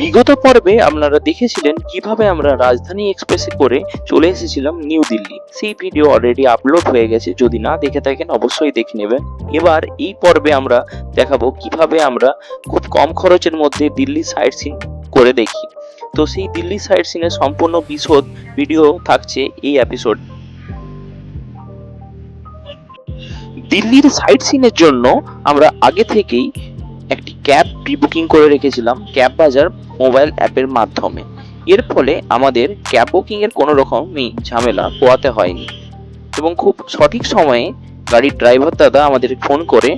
বিগত পর্বে আপনারা দেখেছিলেন কীভাবে আমরা রাজধানী এক্সপ্রেসে করে চলে এসেছিলাম নিউ দিল্লি। সেই ভিডিও অলরেডি আপলোড হয়ে গেছে, যদি না দেখে থাকেন অবশ্যই দেখে নেবেন। এবার এই পর্বে আমরা দেখাবো কীভাবে আমরা খুব কম খরচের মধ্যে দিল্লি সাইট সিন করে দেখি। তো সেই দিল্লি সাইট সিনের সম্পূর্ণ বিশদ ভিডিও থাকছে এই এপিসোড দিল্লির সাইট সিনের জন্য আমরা আগে থেকেই একটি ক্যাব প্রি বুকিং করে রেখেছিলাম ক্যাব বাজার মোবাইল অ্যাপের মাধ্যমে। এর ফলে আমাদের ক্যাব বুকিং এর কোনো রকমই ঝামেলা পোয়াতে হয়নি এবং খুব সঠিক সময়ে গাড়ির ড্রাইভার দাদা আমাদের ফোন করে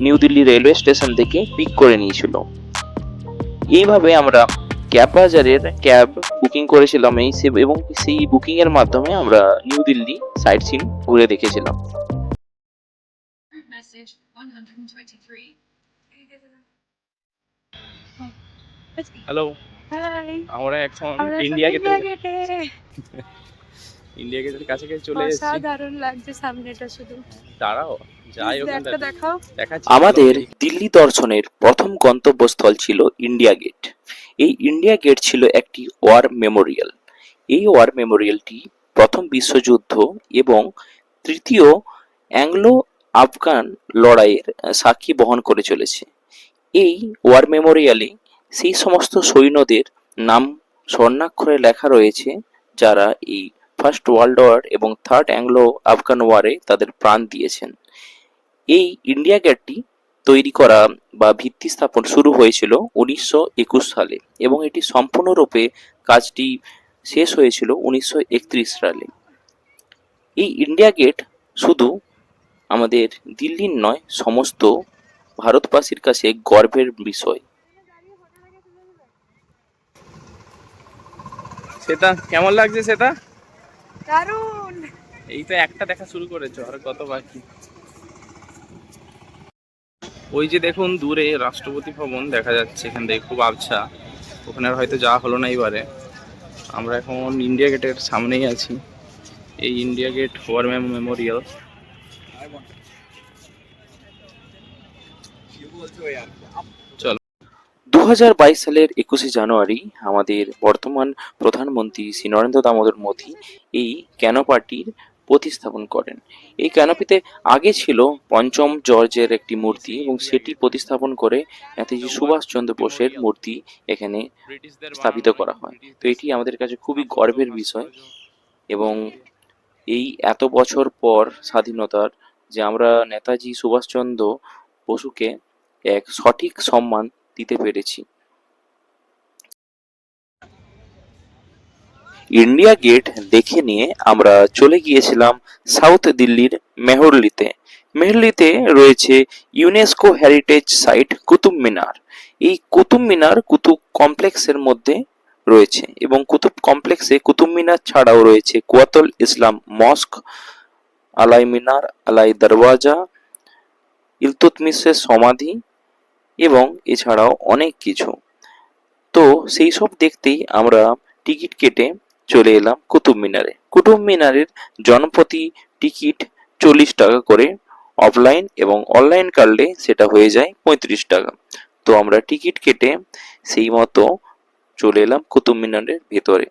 নিউ দিল্লি রেলওয়ে স্টেশন থেকে পিক করে নিয়েছিল। এইভাবে আমরা ক্যাব বাজারের ক্যাব বুকিং করেছিলাম এই এবং সেই বুকিং এর মাধ্যমে আমরা নিউ দিল্লি সাইট সিন ঘুরে দেখেছিলাম। Message 123. হ্যালো হাই আমরা এখন ইন্ডিয়া গেটে ইন্ডিয়া গেটে ইন্ডিয়া গেটের কাছে কাছে চলে এসেছি। অসাধারণ লাগছে সামনেটা শুধু। দাঁড়াও যাই ওখানে দেখাও। আমাদের দিল্লি দর্শনের প্রথম গন্তব্যস্থল ছিল ইন্ডিয়া গেট এই ইন্ডিয়া গেট ছিল একটি ওয়ার মেমোরিয়াল এই ওয়ার মেমোরিয়ালটি প্রথম বিশ্বযুদ্ধ এবং তৃতীয় অ্যাংলো আফগান লড়াইয়ের সাক্ষী বহন করে চলেছে। এই ওয়ার মেমোরিয়ালে সেই সমস্ত সৈন্যদের নাম স্বর্ণাক্ষরে লেখা রয়েছে, যারা এই ফার্স্ট ওয়ার্ল্ড ওয়ার এবং থার্ড অ্যাংলো আফগান ওয়ারে তাদের প্রাণ দিয়েছেন। এই ইন্ডিয়া গেটটি তৈরি করা বা ভিত্তি স্থাপন শুরু হয়েছিল উনিশশো একুশ সালে এবং এটি সম্পূর্ণরূপে কাজটি শেষ হয়েছিল উনিশশো একত্রিশ সালে। এই ইন্ডিয়া গেট শুধু আমাদের দিল্লির নয়, সমস্ত ভারতবাসীর কাছে গর্বের বিষয়। সেটা কেমন লাগছে সেটা দারুণ! এই তো একটা দেখা শুরু করেছ আর কত বাকি? ওই যে দেখুন দূরে রাষ্ট্রপতি ভবন দেখা যাচ্ছে এখান থেকে খুব আবছা। ওখানে আর হয়তো যাওয়া হলো না এবারে। আমরা এখন ইন্ডিয়া গেটের সামনেই আছি। এই ইন্ডিয়া গেট ওয়ার মেমোরিয়াল চলো দু সালের একুশে জানুয়ারি আমাদের বর্তমান প্রধানমন্ত্রী শ্রী নরেন্দ্র দামোদর মোদী এই ক্যানোপাটির প্রতিস্থাপন করেন। এই ক্যানোপিতে আগে ছিল পঞ্চম জর্জের একটি মূর্তি এবং সেটি প্রতিস্থাপন করে নেতাজি সুভাষচন্দ্র বোসের মূর্তি এখানে স্থাপিত করা হয়। তো এটি আমাদের কাছে খুবই গর্বের বিষয় এবং এই এত বছর পর স্বাধীনতার যে আমরা নেতাজি সুভাষচন্দ্র বসুকে এক সঠিক সম্মান দিতে পেরেছি। ইন্ডিয়া গেট দেখে নিয়ে আমরা চলে গিয়েছিলাম সাউথ দিল্লির মেহরলিতে। মেহরলিতে রয়েছে UNESCO heritage site Qutub Minar. এই কুতুব মিনার কুতুব কমপ্লেক্সের মধ্যে রয়েছে এবং কুতুব কমপ্লেক্সে কুতুব মিনার ছাড়াও রয়েছে কুয়াতল ইসলাম মস্ক, আলাই মিনার, আলাই দরওয়াজা ইলতুতমিশের সমাধি এবং এছাড়াও অনেক কিছু। তো সেই সব দেখতেই আমরা টিকিট কেটে চলে এলাম কুতুব মিনারে। কুতুব মিনারের জনপ্রতি টিকিট চল্লিশ টাকা করে অফলাইন এবং অনলাইন কাটলে সেটা হয়ে যায় পঁয়ত্রিশ টাকা। তো আমরা টিকিট কেটে সেই মতো চলে এলাম কুতুব মিনারের ভেতরে।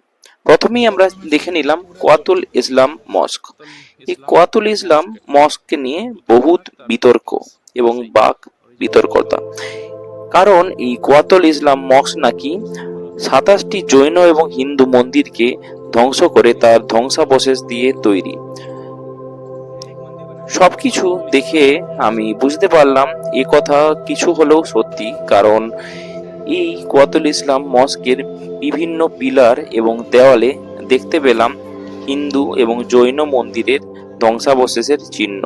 প্রথমেই আমরা দেখে নিলাম কোয়াতুল ইসলাম মস্ক। এই কোয়াতুল ইসলাম মস্ককে নিয়ে বহুত বিতর্ক এবং বাক বিতর্কতা। কারণ এই কোয়াতুল ইসলাম মস্ক নাকি সাতাশটি জৈন এবং হিন্দু মন্দিরকে ধ্বংস করে তার ধ্বংসাবশেষ দিয়ে তৈরি। সবকিছু দেখে আমি বুঝতে পারলাম এ কথা কিছু হলেও সত্যি, কারণ এই কোয়াতুল ইসলাম মস্কের বিভিন্ন পিলার এবং দেওয়ালে দেখতে পেলাম হিন্দু এবং জৈন মন্দিরের ধ্বংসাবশেষের চিহ্ন।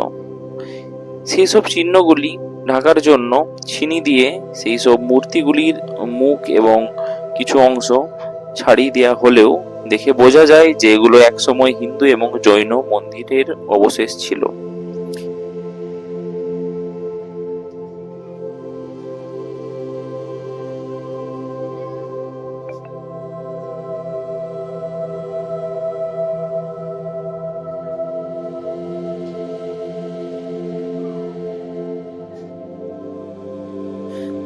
সেসব চিহ্নগুলি ঢাকার জন্য ছিনি দিয়ে সেই সব মূর্তিগুলির মুখ এবং কিছু অংশ ছাড়িয়ে দেওয়া হলেও দেখে বোঝা যায় যে এগুলো একসময় হিন্দু এবং জৈন মন্দিরের অবশেষ ছিল।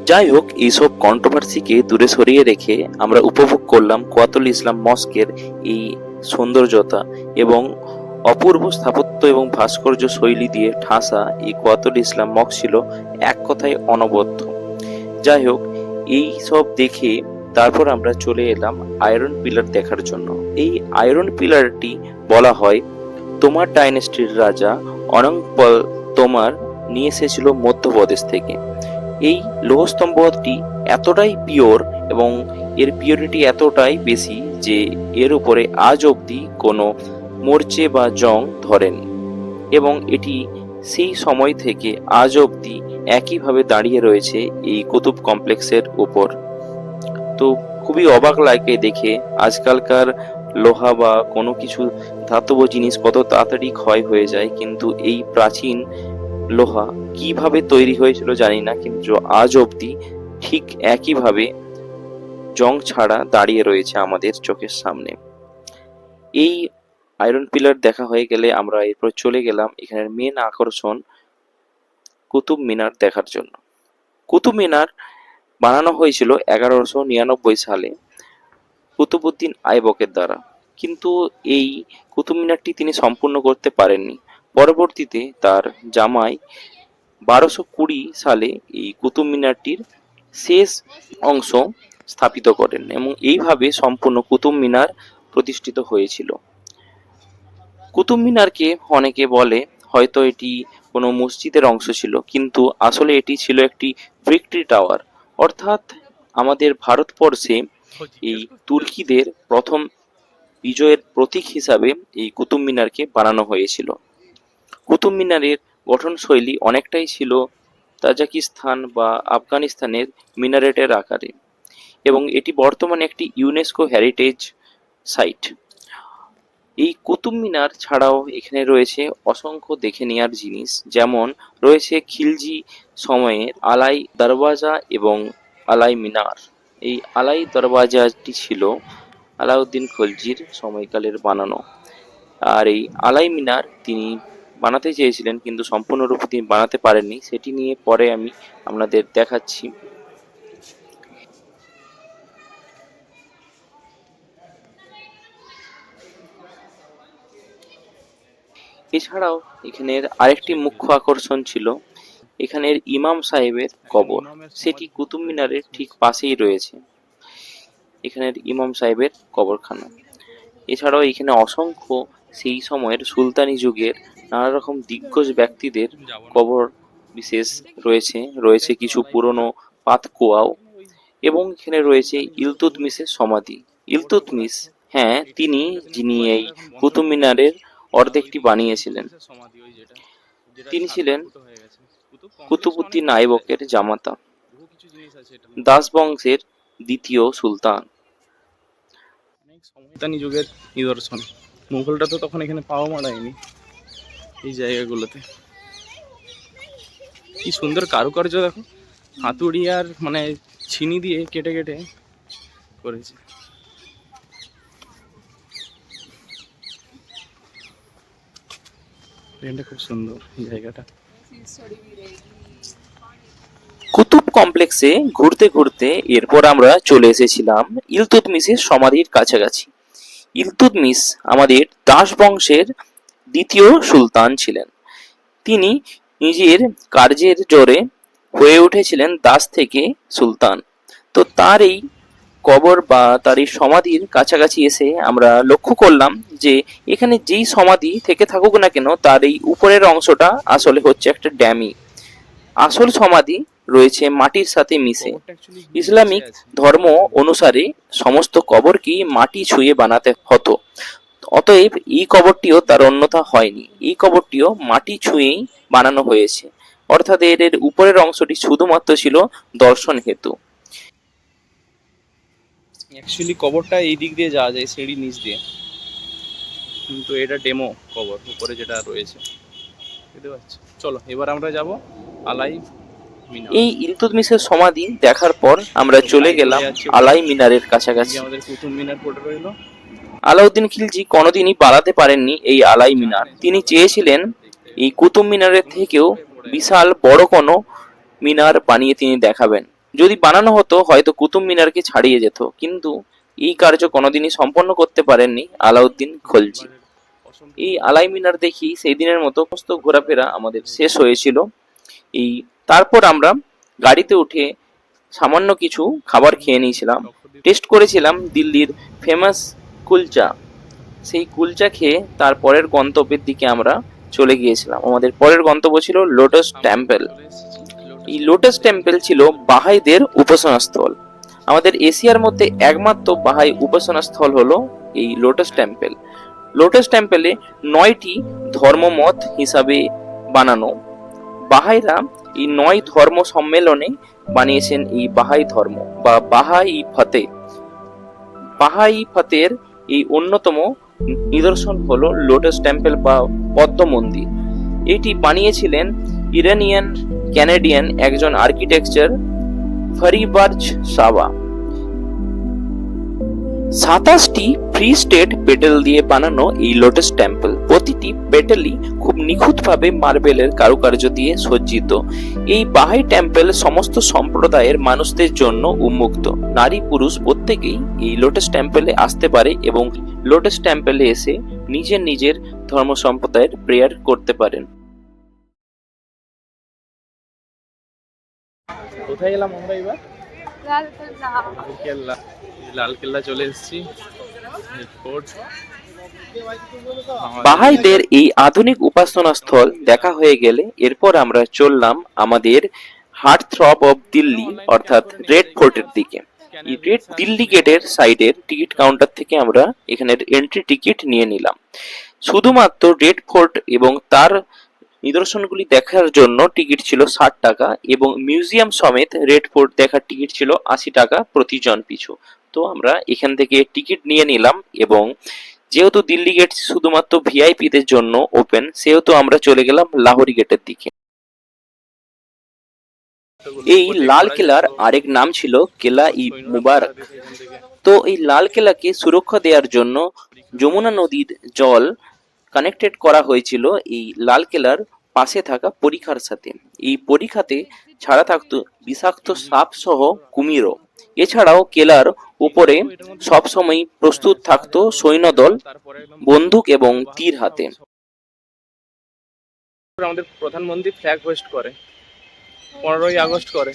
যাই হোক এইসব কন্ট্রোভার্সিকে দূরে সরিয়ে রেখে আমরা উপভোগ করলাম কোয়াতুল ইসলাম মস্কের এই সৌন্দর্যতা এবং অপূর্ব স্থাপত্য এবং ভাস্কর্য শৈলী দিয়ে ঠাসা এই কোয়াতুল ইসলাম মস্ক ছিল এক কথায় অনবদ্য। যাই হোক এই সব দেখে তারপর আমরা চলে এলাম আয়রন পিলার দেখার জন্য। এই আয়রন পিলারটি বলা হয় তোমার ডাইনেস্টির রাজা অনংপল তোমার নিয়ে এসেছিল মধ্যপ্রদেশ থেকে। এই লৌহস্তম্ভটি এতটাই পিওর এবং এর পিওরিটি এতটাই বেশি যে এর উপরে আজ অবধি কোনো মরচে বা জং ধরেনি। এবং এটি সেই সময় থেকে আজ অবধি একইভাবে দাঁড়িয়ে রয়েছে এই কুতুব কমপ্লেক্সের উপর। তো খুবই অবাক লাগে দেখে আজকালকার লোহা বা কোনো কিছু ধাতব জিনিস কত তাড়াতাড়ি ক্ষয় হয়ে যায়, কিন্তু এই প্রাচীন লোহা কীভাবে তৈরি হয়েছিল জানি না, কিন্তু আজ অবধি ঠিক একইভাবে জং ছাড়া দাঁড়িয়ে রয়েছে আমাদের চোখের সামনে। এই আয়রন পিলার দেখা হয়ে গেলে আমরা এরপর চলে গেলাম এখানের মেন আকর্ষণ কুতুব মিনার দেখার জন্য। কুতুব মিনার বানানো হয়েছিল এগারোশো নিরানব্বই সালে কুতুবুদ্দিন আইবকের দ্বারা। কিন্তু এই কুতুব মিনারটি তিনি সম্পূর্ণ করতে পারেননি। পরবর্তীতে তার জামাই বারোশো কুড়ি সালে এই কুতুব মিনারটির শেষ অংশ স্থাপিত করেন এবং এইভাবে সম্পূর্ণ কুতুব মিনার প্রতিষ্ঠিত হয়েছিল। কুতুব মিনারকে অনেকে বলে হয়তো এটি কোনো মসজিদের অংশ ছিল, কিন্তু আসলে এটি ছিল একটি ভিক্টরি টাওয়ার। অর্থাৎ আমাদের ভারতবর্ষে এই তুর্কিদের প্রথম বিজয়ের প্রতীক হিসাবে এই কুতুব মিনারকে বানানো হয়েছিল। কুতুব মিনারের গঠনশৈলী অনেকটাই ছিল তাজাকিস্তান বা আফগানিস্তানের মিনারেটের আকারে এবং এটি বর্তমানে একটি ইউনেস্কো হেরিটেজ সাইট। এই কুতুব মিনার ছাড়াও এখানে রয়েছে অসংখ্য দেখে নেওয়ার জিনিস, যেমন রয়েছে খিলজি সময়ের আলাই দরওয়াজা এবং আলাই মিনার। এই আলাই দরওয়াজাটি ছিল আলাউদ্দিন খলজির সময়কালের বানানো। আর এই আলাই মিনার তিনি বানাতে চেয়েছিলেন, কিন্তু সম্পূর্ণরূপে তিনি বানাতে পারেননি। সেটি নিয়ে পরে আমি আপনাদের দেখাচ্ছি। এছাড়াও এখানের আরেকটি মুখ্য আকর্ষণ ছিল, এখানের ইমাম সাহেবের কবর। সেটি কুতুব মিনারের ঠিক পাশেই রয়েছে, এখানের ইমাম সাহেবের কবরখানা। এছাড়াও এখানে অসংখ্য সেই সময়ের সুলতানি যুগের নানা রকম দিগ্গজ ব্যক্তিদের কবর বিশেষ রয়েছে রয়েছে কিছু পুরনো পাতকুয়াও এবং এখানে রয়েছে ইলতুতমিসের সমাধি। ইলতুতমিস হ্যাঁ তিনি যিনি এই কুতুব মিনারের অর্ধেকটি বানিয়েছিলেন। তিনি ছিলেন কুতুবুদ্দিন আইবকের জামাতা দাস বংশের দ্বিতীয় সুলতান। যুগের নিদর্শন। মুঘলরা তো তখন এখানে পাওয়া মারায়নি। এই জায়গাগুলোতে। কি সুন্দর কারুকার্য দেখো। হাতুড়ি আর মানে ছিনি দিয়ে কেটে কেটে করেছে। খুব সুন্দর জায়গাটা। কুতুব কমপ্লেক্সে ঘুরতে ঘুরতে এরপর আমরা চলে এসেছিলাম ইলতুতমিসের সমাধির কাছাকাছি। ইলতুতমিস আমাদের দাস বংশের দ্বিতীয় সুলতান ছিলেন। তিনি নিজের কার্যের জোরে হয়ে উঠেছিলেন দাস থেকে সুলতান। তো তার এই কবর বা তার এই সমাধির কাছাকাছি এসে আমরা লক্ষ্য করলাম যে এখানে যেই সমাধি থেকে থাকুক না কেন তার এই উপরের অংশটা আসলে হচ্ছে একটা ড্যামি আসল সমাধি রয়েছে মাটির সাথে মিশে। ইসলামিক ধর্ম অনুসারে সমস্ত কবরকেই মাটি ছুঁয়ে বানাতে হতো। অতএব এই কবরটিও তার অন্যথা হয়নি। এই কবরটিও মাটি ছুঁয়েই বানানো হয়েছে। অর্থাৎ এর এর উপরের অংশটি শুধুমাত্র ছিল দর্শন হেতু। অ্যাকচুয়ালি কবরটা এই দিক দিয়ে যাওয়া যায় সিঁড়ি নিচ দিয়ে। কিন্তু এটা ডেমো কবর উপরে যেটা রয়েছে। বুঝতে পারছি? চলো এবার আমরা যাব আলাই এই ইলতুতমিসের সমাধি দেখার পর আমরা চলে গেলাম আলাই মিনারের কাছাকাছি। আমাদের কুতুব মিনার পড়ে রইল। আলাউদ্দিন খিলজি কোনোদিনই বাড়াতে পারেননি এই আলাই মিনার। তিনি চেয়েছিলেন এই কুতুব মিনারের থেকেও বিশাল বড় কোনো মিনার বানিয়ে তিনি দেখাবেন। যদি বানানো হতো, হয়তো কুতুব মিনারকে ছাড়িয়ে যেত। কিন্তু এই কার্য কোনোদিনই সম্পন্ন করতে পারেননি আলাউদ্দিন খলজি। এই আলাই মিনার দেখি সেই দিনের মতো সমস্ত ঘোরাফেরা আমাদের শেষ হয়েছিল। এই তারপর আমরা গাড়িতে উঠে সামান্য কিছু খাবার খেয়ে নিয়েছিলাম। টেস্ট করেছিলাম দিল্লির ফেমাস কুলচা। সেই কুলচা খেয়ে তার পরের গন্তব্যের দিকে আমরা চলে গিয়েছিলাম। আমাদের পরের গন্তব্য ছিল লোটাস টেম্পল এই লোটাস টেম্পল ছিল বাহাইদের উপাসনা স্থল আমাদের এশিয়ার মধ্যে একমাত্র বাহাই উপাসনা স্থল হলো এই লোটাস টেম্পল লোটাস টেম্পলে নয়টি ধর্মমত হিসাবে বানানো। বাহাইরা এই নয় ধর্ম সম্মেলনে বানিয়েছেন এই বাহাই ধর্ম বা বাহাই ফতে। বাহাই ফতের এই অন্যতম নিদর্শন হলো লোটাস টেম্পল বা পদ্ম মন্দির। এটি বানিয়েছিলেন ইরানিয়ান, ক্যানাডিয়ান একজন আর্কিটেকচার ফরিবার্জ সাবা সাতাশটি ফ্রি স্টেট পেটেল দিয়ে বানানো এই লোটাস টেম্পল প্রতিটি পেটেলই খুব নিখুঁতভাবে মার্বেলের কারুকার্য দিয়ে সজ্জিত। এই বাহাই টেম্পল সমস্ত সম্প্রদায়ের মানুষদের জন্য উন্মুক্ত। নারী পুরুষ প্রত্যেকেই এই লোটাস টেম্পলে আসতে পারে এবং লোটাস টেম্পলে এসে নিজের নিজের ধর্ম সম্প্রদায়ের প্রেয়ার করতে পারেন। কোথায় এলাম আমরা এবার? লাল কেল্লা। লাল কেল্লা লাল কেল্লা চলে এসেছি বাহাইদের এই আধুনিক উপাসনা স্থল দেখা হয়ে গেলে এরপর আমরা চললাম আমাদের হার্ট থ্রব অফ দিল্লি, অর্থাৎ রেড ফোর্টের দিকে। এই রেড দিল্লি গেটের সাইডের টিকিট কাউন্টার থেকে আমরা এখানের এন্ট্রি টিকিট নিয়ে নিলাম। শুধুমাত্র রেড ফোর্ট এবং তার নিদর্শনগুলি দেখার জন্য টিকিট ছিল ষাট টাকা এবং মিউজিয়াম সমেত রেড ফোর্ট দেখার টিকিট ছিল আশি টাকা প্রতিজন পিছু। তো আমরা এখান থেকে টিকিট নিয়ে নিলাম এবং যেহেতু দিল্লি গেট শুধুমাত্র ভিআইপিদের জন্য ওপেন সেহেতু আমরা চলে গেলাম লাহোরি গেটের দিকে। এই লাল কেলার আরেক নাম ছিল কেলা ই মুবারক। তো এই লাল কেলাকে সুরক্ষা দেওয়ার জন্য যমুনা নদীর জল কানেক্টেড করা হয়েছিল এই লাল কেলার পাশে থাকা পরীক্ষার সাথে। এই পরীক্ষাতে ছাড়া থাকতো বিষাক্ত সাপ সহ কুমিরও। এছাড়াও কেলার উপরে সবসময় প্রস্তুত থাকতো সৈন্যদল বন্দুক এবং তীর হাতে। আমাদের প্রধানমন্ত্রী ফ্ল্যাগ হোস্ট করে পনেরোই আগস্ট করে।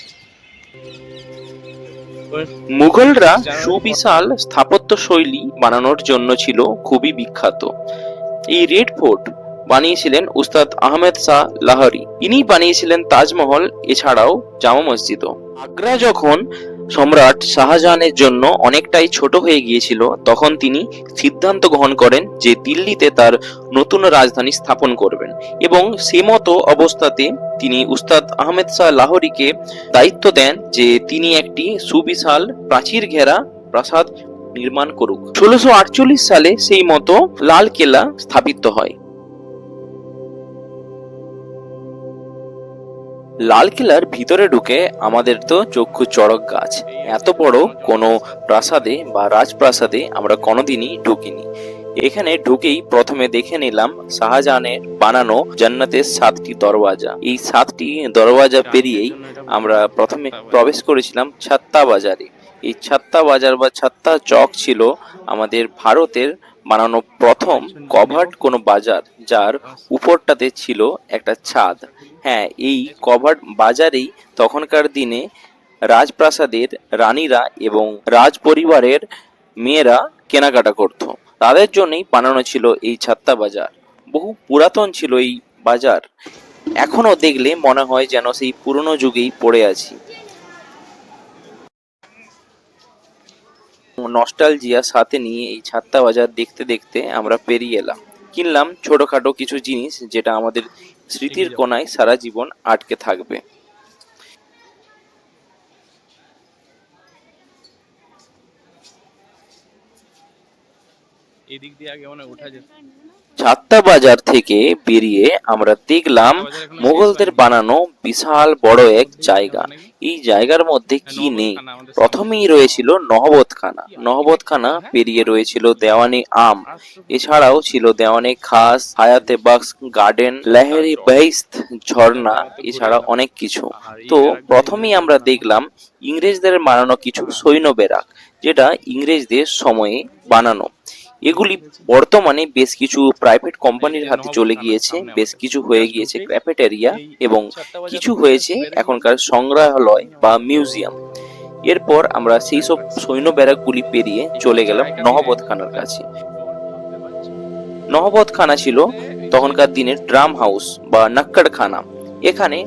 মুঘলরা সুবিশাল স্থাপত্য শৈলী বানানোর জন্য ছিল খুবই বিখ্যাত। এই রেড ফোর্ট বানিয়েছিলেন উস্তাদ আহমেদ শাহ লাহরি। ইনি বানিয়েছিলেন তাজমহল এছাড়াও জামা মসজিদও। আগ্রা যখন সম্রাট শাহজাহানের জন্য অনেকটাই ছোট হয়ে গিয়েছিল, তখন তিনি সিদ্ধান্ত গ্রহণ করেন যে দিল্লিতে তার নতুন রাজধানী স্থাপন করবেন এবং সে মতো অবস্থাতে তিনি উস্তাদ আহমেদ শাহ লাহোরিকে দায়িত্ব দেন যে তিনি একটি সুবিশাল প্রাচীর ঘেরা প্রাসাদ নির্মাণ করুক। ষোলোশো সালে সেই মতো লাল কেল্লা স্থাপিত হয়। লাল কেল্লার ভিতরে ঢুকে আমাদের তো চক্ষু চড়ক গাছ। এত বড় কোনো প্রাসাদে বা রাজপ্রাসাদে আমরা কোনোদিনই ঢুকিনি। এখানে ঢুকেই প্রথমে দেখে নিলাম শাহজাহানের বানানো জান্নাতের সাতটি দরওয়াজা। এই সাতটি দরওয়াজা পেরিয়েই আমরা প্রথমে প্রবেশ করেছিলাম ছাত্তা বাজারে। এই ছাত্তা বাজার বা ছাত্তা চক ছিল আমাদের ভারতের বানানো প্রথম কভার্ড কোনো বাজার, যার উপরটাতে ছিল একটা ছাদ। হ্যাঁ এই কভার্ড বাজারেই তখনকার দিনে রাজপ্রাসাদের রানীরা এবং রাজ পরিবারের মেয়েরা কেনাকাটা করত। তাদের জন্যই বানানো ছিল এই ছাত্তা বাজার। বহু পুরাতন ছিল এই বাজার। এখনও দেখলে মনে হয় যেন সেই পুরনো যুগেই পড়ে আছি। নস্টালজিয়া সাথে নিয়ে এই ছাত্তা বাজার দেখতে দেখতে আমরা পেরিয়ে এলাম। কিনলাম ছোটখাটো কিছু জিনিস যেটা আমাদের স্মৃতির কোনায় সারা জীবন আটকে থাকবে। এদিক দিক দিয়ে আগে মানে উঠা যেত। ছাত্তা বাজার থেকে বেরিয়ে আমরা দেখলাম মোগলদের বানানো বিশাল বড় এক জায়গা। এই জায়গার মধ্যে কি হ্যাঁ, নেই? প্রথমেই রয়েছিল নহবতখানা নহবতখানা পেরিয়ে রয়েছিল দেওয়ানি আম। এছাড়াও ছিল দেওয়ানি খাস হায়াতে বাক্স গার্ডেন লেহেরি বেহিস্ত ঝর্ণা এছাড়া অনেক কিছু। তো প্রথমেই আমরা দেখলাম ইংরেজদের বানানো কিছু সৈন্য ব্যারাক যেটা ইংরেজদের সময়ে বানানো। এগুলি বর্তমানে বেশ কিছু প্রাইভেট কোম্পানির হাতে চলে গিয়েছে, বেশ কিছু হয়ে গিয়েছে ক্যাফেটেরিয়া এবং কিছু হয়েছে এখনকার সংগ্রহালয় বা মিউজিয়াম এরপর আমরা সেই সব সৈন্য ব্যারাকগুলি পেরিয়ে চলে গেলাম নহবতখানার কাছে। নহবতখানা ছিল তখনকার দিনের ড্রাম হাউস বা নাক্কারখানা। এখানে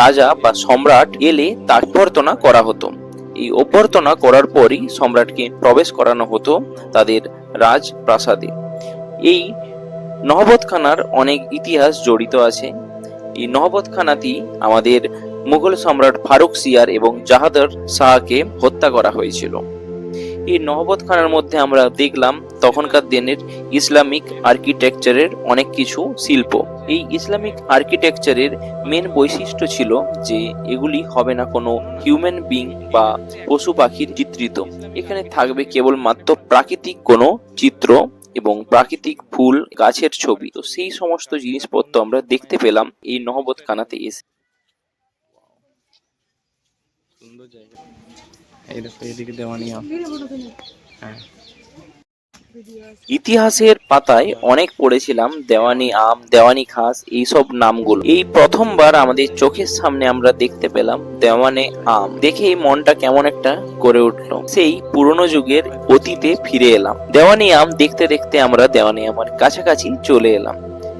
রাজা বা সম্রাট এলে তার অভ্যর্থনা করা হতো। এই অভ্যর্থনা করার পরই সম্রাটকে প্রবেশ করানো হতো তাদের রাজপ্রাসাদে। এই নহবতখানার অনেক ইতিহাস জড়িত আছে। এই নহবতখানাটি আমাদের মুঘল সম্রাট ফারুক সিয়ার এবং জাহাদার শাহকে হত্যা করা হয়েছিল। এই নহবতখানার মধ্যে আমরা দেখলাম তখনকার দিনের ইসলামিক আর্কিটেকচারের অনেক কিছু শিল্প। এই ইসলামিক আর্কিটেকচারের মেন বৈশিষ্ট্য ছিল যে এগুলি হবে না কোনো হিউম্যান বিং বা পশু পাখির চিত্রিত। এখানে থাকবে কেবলমাত্র প্রাকৃতিক কোনো চিত্র এবং প্রাকৃতিক ফুল, গাছের ছবি। তো সেই সমস্ত জিনিসপত্র আমরা দেখতে পেলাম এই নহবতখানাতে এসে। জায়গা। দেখো হ্যাঁ। ইতিহাসের পাতায় অনেক পড়েছিলাম, দেওয়ানি আম, দেওয়ানি খাস, এইসব নামগুলো। এই প্রথমবার আমাদের চোখের সামনে আমরা দেখতে পেলাম দেওয়ানে আম। দেখেই মনটা কেমন একটা করে উঠল। সেই পুরনো যুগের অতীতে ফিরে এলাম। দেওয়ানি আম দেখতে দেখতে আমরা দেওয়ানি আমার কাছাকাছি চলে এলাম।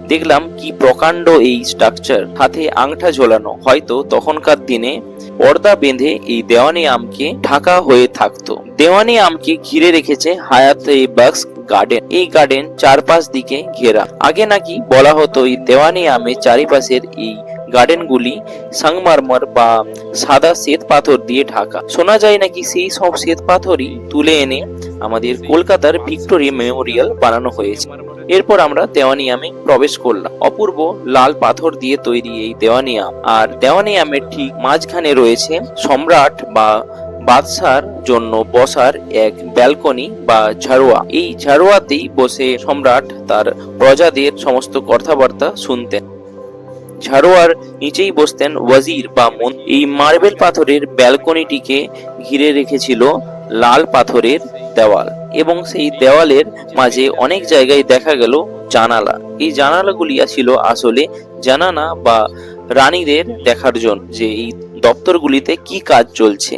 দেখলাম কি প্রকাণ্ড এই স্ট্রাকচার। হাতে আংটা ঝোলানো। হয়তো তখনকার দিনে পর্দা বেঁধে এই দেওয়ানি আমকে ঢাকা হয়ে থাকতো। দেওয়ানি আমকে ঘিরে রেখেছে হায়াত বাক্স গার্ডেন। এই গার্ডেন চারপাশ দিকে ঘেরা। আগে নাকি বলা হতো এই দেওয়ানি আমের চারিপাশের এই গার্ডেনগুলি সংমারমর বা সাদা শ্বেত পাথর দিয়ে ঢাকা। শোনা যায় নাকি সেই সব শ্বেত পাথরই তুলে এনে আমাদের কলকাতার ভিক্টোরিয়া মেমোরিয়াল বানানো হয়েছে। এরপর আমরা দেওয়ানিয়ামে প্রবেশ করলাম। অপূর্ব লাল পাথর দিয়ে তৈরি এই দেওয়ানিয়াম। আর দেওয়ানিয়ামের ঠিক মাঝখানে রয়েছে সম্রাট বা বাদশার জন্য বসার এক ব্যালকনি বা ঝাড়ুয়া। এই ঝাড়ুয়াতেই বসে সম্রাট তার প্রজাদের সমস্ত কথাবার্তা শুনতেন। ঝাড়ুয়ার নিচেই বসতেন ওয়াজির বা মন এই মার্বেল পাথরের ব্যালকনিটিকে ঘিরে রেখেছিল লাল পাথরের দেওয়াল এবং সেই দেওয়ালের মাঝে অনেক জায়গায় দেখা গেল জানালা। এই জানালাগুলি ছিল আসলে জানানা বা রানীদের দেখার জন্য যে এই দপ্তরগুলিতে কি কাজ চলছে।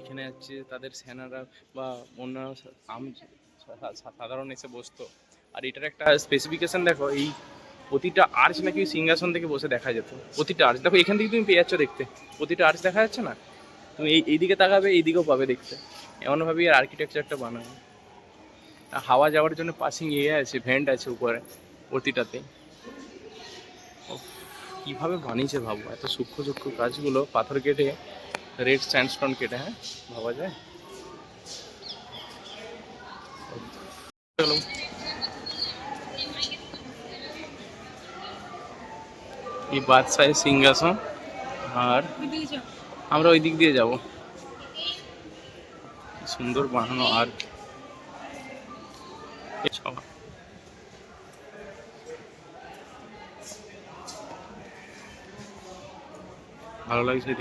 এখানে হচ্ছে তাদের সেনারা বা অন্য আম সা- সা- সাধারণ এসে বসতো। আর এটার একটা স্পেসিফিকেশন দেখো, এই প্রতিটা আর্চ নাকি ওই সিংহাসন থেকে বসে দেখা যেত। প্রতিটা আর্চ দেখো, এখান থেকে তুমি পেয়ে যাচ্ছ দেখতে। প্রতিটা আর্চ দেখা যাচ্ছে না? তুমি এই, এইদিকে তাকাবে, এইদিকেও পাবে দেখতে। এমনভাবেই আর আর্কিটেকচারটা বানাবে হাওয়া যাওয়ার জন্য পাসিং ইয়ে আছে ভেন্ট আছে উপরে প্রতিটাতে কীভাবে বানিয়েছে ভাবো? এত সূক্ষ্ম সূক্ষ্ম কাজগুলো, পাথর কেটে রেড স্যান্ডস্টোন কেটে হ্যাঁ? ভাবা যায়? এই বাদশাহের সিংহাসন আর আমরা ওই দিক দিয়ে যাব। সুন্দর বানানো আর ভালো লাগছে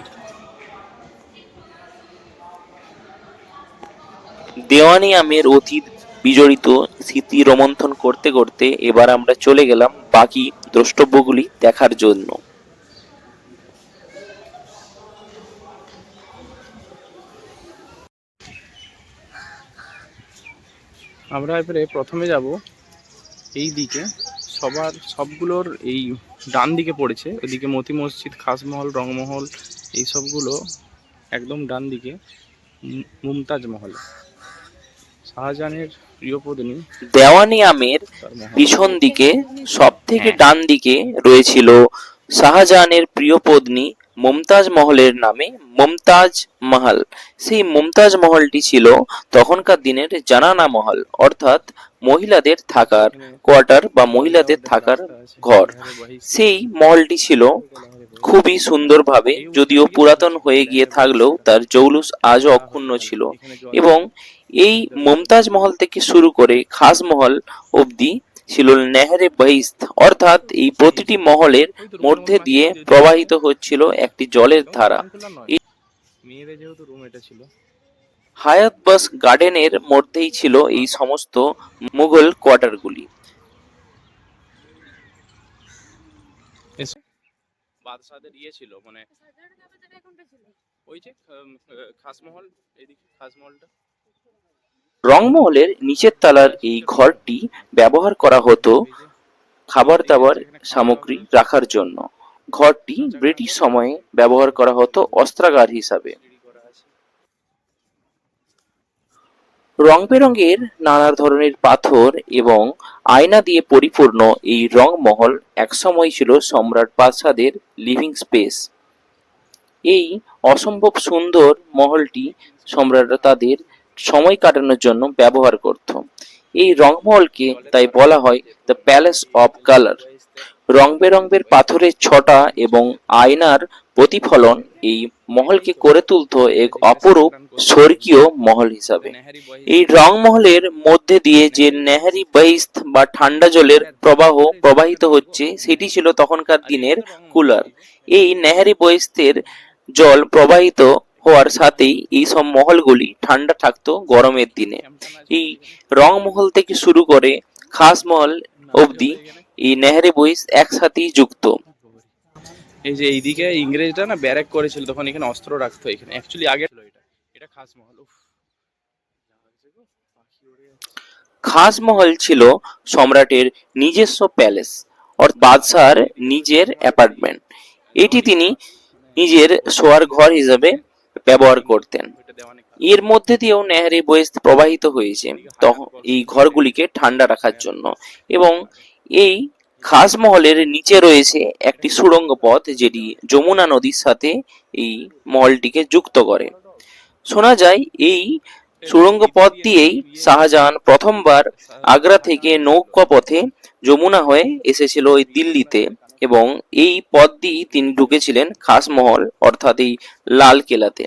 দেওয়ানি আমের অতীত বিজড়িত স্মৃতি রোমন্থন করতে করতে এবার আমরা চলে গেলাম বাকি দ্রষ্টব্যগুলি দেখার জন্য। আমরা এবারে প্রথমে যাব এই দিকে। সবার, সবগুলোর এই ডান দিকে পড়েছে। ওইদিকে মতি মসজিদ, খাসমহল, রংমহল, এই সবগুলো একদম ডান দিকে মুমতাজ মহল। শাহজাহানের প্রিয় পত্নী। দেওয়ানি আমের পিছন দিকে সব থেকে হ্যাঁ। ডান দিকে রয়েছিল শাহজাহানের প্রিয় পত্নী মমতাজ মহলের নামে মমতাজ মহল। সেই মমতাজ মহলটি ছিল তখনকার দিনের জানানা মহল অর্থাৎ মহিলাদের থাকার কোয়ার্টার বা মহিলাদের থাকার ঘর। সেই মহলটি ছিল খুবই সুন্দরভাবে যদিও পুরাতন হয়ে গিয়ে থাকলেও তার জৌলুস আজও অক্ষুণ্ণ ছিল। এবং এই মমতাজ মহল থেকে শুরু করে খাস মহল অবধি ছিল নেহরে বহিস্ত অর্থাৎ এই প্রতিটি মহলের মধ্যে দিয়ে প্রবাহিত হচ্ছিল একটি জলের ধারা। এই- মেয়েদের যেহেতু রুম এটা ছিল। হায়াত বাস গার্ডেনের মধ্যেই ছিল এই সমস্ত মুঘল কোয়ার্টারগুলি। বাদশাদের ইয়ে ছিল মানে ওই যে খাসমহল এইদিকে খাসমহলটা রংমহলের নিচের তলার এই ঘরটি ব্যবহার করা হতো খাবার দাবার সামগ্রী রাখার জন্য। ঘরটি ব্রিটিশ সময়ে ব্যবহার করা হতো অস্ত্রাগার হিসাবে। রং বেরঙের নানা ধরনের পাথর এবং আয়না দিয়ে পরিপূর্ণ এই রংমহল একসময় ছিল সম্রাট বাদশাদের লিভিং স্পেস। এই অসম্ভব সুন্দর মহলটি সম্রাটরা তাদের সময় কাটানোর জন্য ব্যবহার করত। এই রংমহলকে তাই বলা হয় দ্য প্যালেস অফ কালার রং বেরঙের পাথরের ছটা এবং আয়নার প্রতিফলন এই মহলকে করে তুলতো এক অপরূপ স্বর্গীয় মহল হিসাবে। এই রংমহলের মধ্যে দিয়ে যে নেহারি বহিস্ত বা ঠান্ডা জলের প্রবাহ প্রবাহিত হচ্ছে, সেটি ছিল তখনকার দিনের কুলার। এই নেহারি বহিস্তের জল প্রবাহিত হওয়ার সাথেই এই সব মহলগুলি ঠান্ডা থাকতো গরমের দিনে। এই রংমহল থেকে শুরু করে খাস মহল অবধি এই নেহারি বহিস একসাথেই যুক্ত। এই যে এইদিকে ইংরেজরা না ব্যারাক করেছিল তখন এখানে অস্ত্র রাখতো এখানে। অ্যাকচুয়ালি আগে ছিল এটা। এটা উড়ে যাচ্ছে খাস মহল ছিল সম্রাটের নিজস্ব প্যালেস অর্থাৎ বাদশার নিজের অ্যাপার্টমেন্ট। এটি তিনি নিজের শোয়ার ঘর হিসেবে ব্যবহার করতেন। এর মধ্যে দিয়েও নেহারি বয়েস প্রবাহিত হয়েছে তখন এই ঘরগুলিকে ঠান্ডা রাখার জন্য এবং এই খাস মহলের নিচে রয়েছে একটি সুড়ঙ্গ পথ যেটি যমুনা নদীর সাথে এই মহলটিকে যুক্ত করে। শোনা যায় এই সুড়ঙ্গ পথ দিয়েই শাহজাহান প্রথমবার আগ্রা থেকে নৌকা পথে যমুনা হয়ে এসেছিল ওই দিল্লিতে। এবং এই পথ দিয়েই তিনি ঢুকেছিলেন খাস মহল অর্থাৎ এই লাল কেলাতে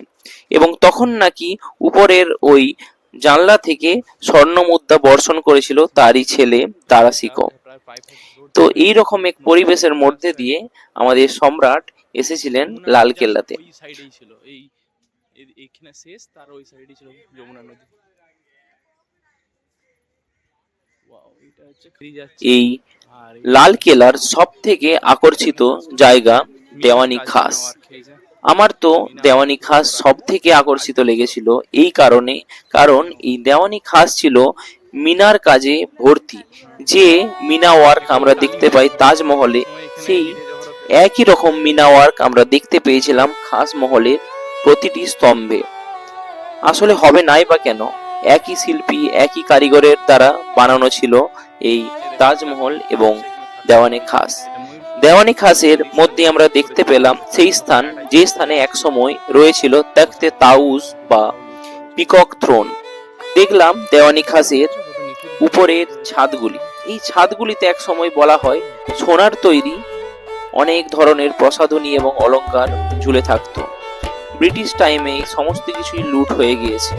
এবং তখন নাকি উপরের ওই জানলা থেকে স্বর্ণ মুদ্রা বর্ষণ করেছিল তারই ছেলে পাইপ তো এই রকম এক পরিবেশের মধ্যে দিয়ে আমাদের সম্রাট এসেছিলেন লাল কেল্লাতে এই এইখানে শেষ তার ওই ছিল যমুনা নদী। লাল কেলার সব থেকে আকর্ষিত জায়গা দেওয়ানি খাস। আমার তো দেওয়ানি খাস সব থেকে আকর্ষিত লেগেছিল এই কারণে, কারণ এই দেওয়ানি খাস ছিল মিনার কাজে ভর্তি। যে মিনা ওয়ার্ক আমরা দেখতে পাই তাজমহলে, সেই একই রকম মিনা ওয়ার্ক আমরা দেখতে পেয়েছিলাম খাস মহলের প্রতিটি স্তম্ভে। আসলে হবে নাই বা কেন, একই শিল্পী, একই কারিগরের দ্বারা বানানো ছিল এই তাজমহল এবং দেওয়ানি খাস। দেওয়ানি খাসের মধ্যে আমরা দেখতে পেলাম সেই স্থান যে স্থানে একসময় রয়েছিল তখতে তাউস বা পিকক থ্রোন। দেখলাম দেওয়ানি খাসের উপরের ছাদগুলি। এই ছাদগুলিতে এক সময় বলা হয় সোনার তৈরি অনেক ধরনের প্রসাধনী এবং অলংকার ঝুলে থাকতো। ব্রিটিশ টাইমে সমস্ত কিছুই লুট হয়ে গিয়েছে।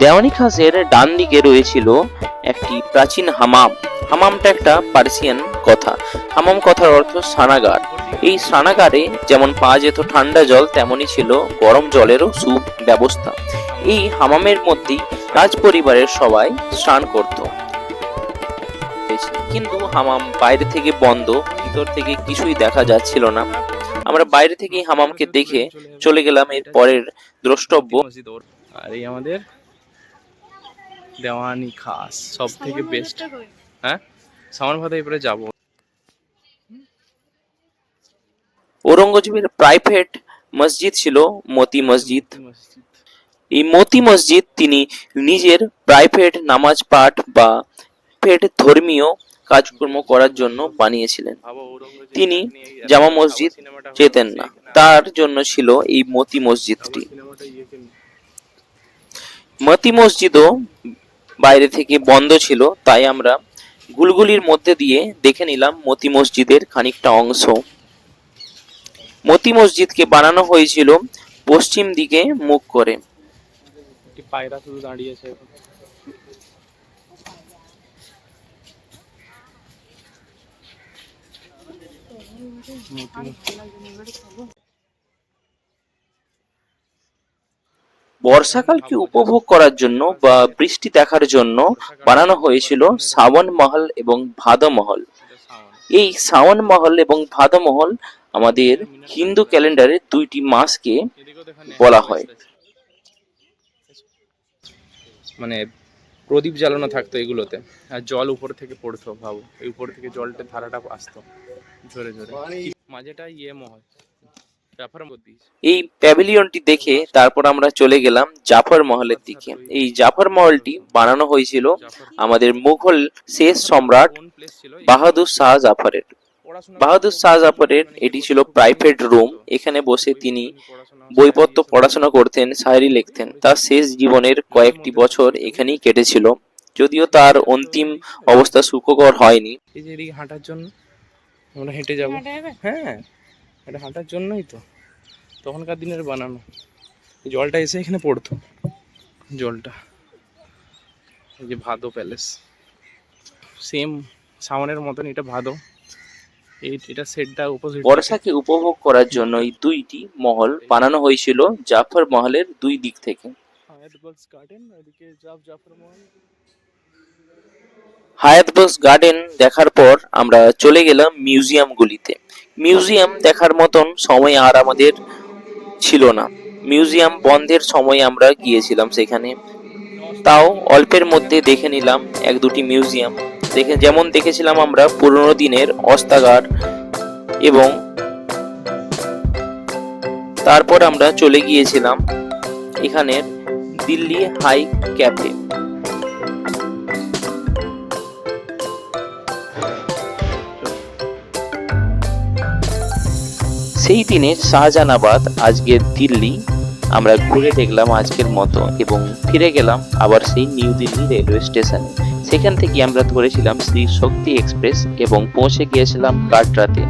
দেওয়ানি খাসের ডান দিকে রয়েছিল একটি প্রাচীন হামাম। হামামটা একটা পার্সিয়ান কথা। হামাম কথার অর্থ স্নানাগার এই স্নানাগারে যেমন পাওয়া যেত ঠান্ডা জল, তেমনই ছিল গরম জলেরও সুব্যবস্থা। এই হামামের মধ্যেই রাজ পরিবারের সবাই স্নান করত। কিন্তু হামাম বাইরে থেকে বন্ধ, ভিতর থেকে কিছুই দেখা যাচ্ছিল না। আমরা বাইরে থেকেই হামামকে দেখে চলে গেলাম এর পরের দ্রষ্টব্য। আর এই আমাদের দেওয়ানি খাস সব থেকে বেস্ট হ্যাঁ সামান ভাতা এবারে যাব। ঔরঙ্গজেবের প্রাইভেট মসজিদ ছিল মতি মসজিদ। এই মতি মসজিদ তিনি নিজের প্রাইভেট নামাজ পাঠ বা প্রাইভেট ধর্মীয় কাজকর্ম করার জন্য বানিয়েছিলেন। তিনি জামা মসজিদ যেতেন না। তার জন্য ছিল এই মতি মসজিদটি। নিয়ে। মতি মসজিদও বাইরে থেকে বন্ধ ছিল তাই আমরা গুলগুলির মধ্যে দিয়ে দেখে নিলাম মতি মসজিদের খানিকটা অংশ। মতি মসজিদকে বানানো হয়েছিল পশ্চিম দিকে মুখ করে। পায়রা শুধু দাঁড়িয়েছে। বর্ষাকালকে উপভোগ করার জন্য বা বৃষ্টি দেখার জন্য বানানো হয়েছিল সাওয়ান মহল এবং ভাদ মহল এই সাওয়ান মহল এবং ভাদ মহল আমাদের হিন্দু ক্যালেন্ডারে দুইটি মাসকে। বলা হয়। মানে প্রদীপ জ্বালানো থাকতো এগুলোতে আর জল উপর থেকে পড়তো ভাবো এই উপর থেকে জলটা ধারাটা আসতো ঝরে ঝরে মাঝেটা ইয়ে মহল এই প্যাভিলিয়নটি দেখে তারপর আমরা চলে গেলাম জাফর মহলের দিকে। এই জাফর মহলটি বানানো হয়েছিল আমাদের মুঘল শেষ সম্রাট বাহাদুর শাহ জাফরের। বাহাদুর শাহ জাফরের এটি ছিল প্রাইভেট রুম এখানে বসে তিনি বইপত্র পড়াশোনা করতেন শায়রি লিখতেন। তার শেষ জীবনের কয়েকটি বছর এখানেই কেটেছিল। যদিও তার অন্তিম অবস্থা সুখকর হয়নি। এই যে এদিকে হাঁটার জন্য আমরা হেঁটে যাব? হ্যাঁ। এটা হাঁটার জন্যই তো। তখনকার দিনের বানানো। জলটা এসে এখানে পড়তো। জলটা। এই যে ভাদো প্যালেস। সেম সামনের মতন এটা ভাদো। এই এটা সেটটা অপোজিট বর্ষাকে উপভোগ করার জন্য এই দুইটি মহল বানানো হয়েছিল জাফর মহলের দুই দিক থেকে। হায়াতবাগস গার্ডেন জাফ জাফর মহল। হায়াতবক্স গার্ডেন দেখার পর আমরা চলে গেলাম মিউজিয়ামগুলিতে। মিউজিয়াম দেখার মতন সময় আর আমাদের ছিল না। মিউজিয়াম বন্ধের সময় আমরা গিয়েছিলাম সেখানে। তাও অল্পের মধ্যে দেখে নিলাম এক দুটি মিউজিয়াম। দেখে, যেমন দেখেছিলাম আমরা পুরনো দিনের অস্তাগার এবং তারপর আমরা চলে গিয়েছিলাম এখানের দিল্লি হাই ক্যাফে। সেই দিনের শাহজাহানাবাদ আজকের দিল্লি, আমরা ঘুরে দেখলাম আজকের মতো এবং ফিরে গেলাম আবার সেই নিউ দিল্লি রেলওয়ে স্টেশনে। সেখান থেকে আমরা ধরেছিলাম শ্রী শক্তি এক্সপ্রেস এবং পৌঁছে গিয়েছিলাম কাটরাতে।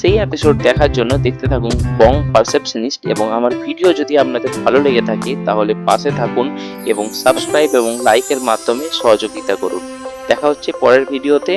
সেই এপিসোড দেখার জন্য দেখতে থাকুন বং পারসেপশনিস্ট এবং আমার ভিডিও যদি আপনাদের ভালো লেগে থাকে তাহলে পাশে থাকুন এবং সাবস্ক্রাইব এবং লাইকের মাধ্যমে সহযোগিতা করুন। দেখা হচ্ছে পরের ভিডিওতে।